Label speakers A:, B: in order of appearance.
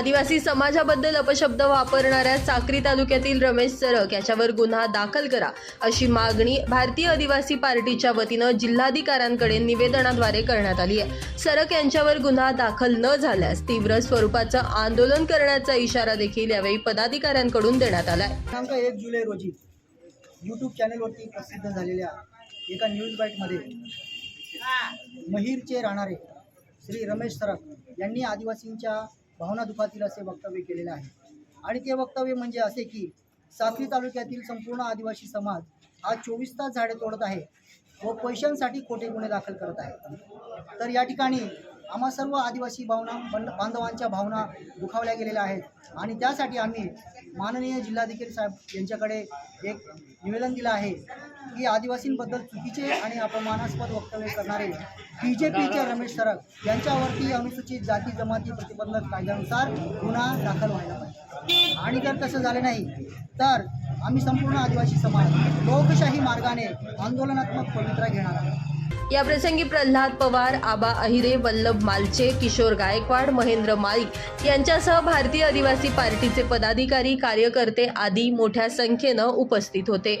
A: आदिवासी समाजाबद्दल अपशब्द वापरणाऱ्या साक्री तालुक्यातील रमेश सरक याच्यावर गुन्हा दाखल करा अशी मागणी भारतीय आदिवासी पार्टीच्या वतीनं जिल्हाधिकाऱ्यांकडे निवेदनाद्वारे करण्यात आली आहे. सरक यांच्यावर गुन्हा दाखल न झाल्यास तीव्र स्वरूपाचं आंदोलन करण्याचा इशारा देखील यावेळी पदाधिकाऱ्यांकडून देण्यात आलाय.
B: दिनांक एक जुलै रोजी यूट्यूब चॅनेलवरती प्रसिद्ध झालेल्या एका न्यूज बाईटमध्ये महिरचे राहणारे श्री रमेश सरक यांनी आदिवासींच्या भावना दुखातील असे वक्तव्य केलेले आहे. आणि ते वक्तव्य म्हणजे असे की साखरी तालुक्यातील संपूर्ण आदिवासी समाज हा चोवीस तास झाडे तोडत आहे व पैशांसाठी खोटे गुन्हे दाखल करत आहे. तर या ठिकाणी आम्हा सर्व आदिवासी भावना बांधवांच्या भावना दुखावल्या गेलेल्या आहेत. आणि त्यासाठी आम्ही माननीय जिल्हाधिकारी साहेब यांच्याकडे एक निवेदन दिलं आहे. की आदिवासींबद्दल चुकीचे आणि अपमानास्पद वक्तव्य करणारे बी जे पीचे रमेश सरक यांच्यावरती अनुसूचित जाती जमाती प्रतिबंधक कायद्यानुसार गुन्हा दाखल व्हायला पाहिजे. आणि जर तसं झालं नाही तर आम्ही संपूर्ण आदिवासी समाज लोकशाही मार्गाने आंदोलनात्मक पवित्रा घेणार आहोत.
A: या प्रसंगी प्रल्हाद पवार आबा अहिरे वल्लभ मालचे किशोर गायकवाड महेंद्र माळी यांच्यासह भारतीय आदिवासी पार्टीचे पदाधिकारी कार्यकर्ते आदी मोठ्या संख्येनं उपस्थित होते.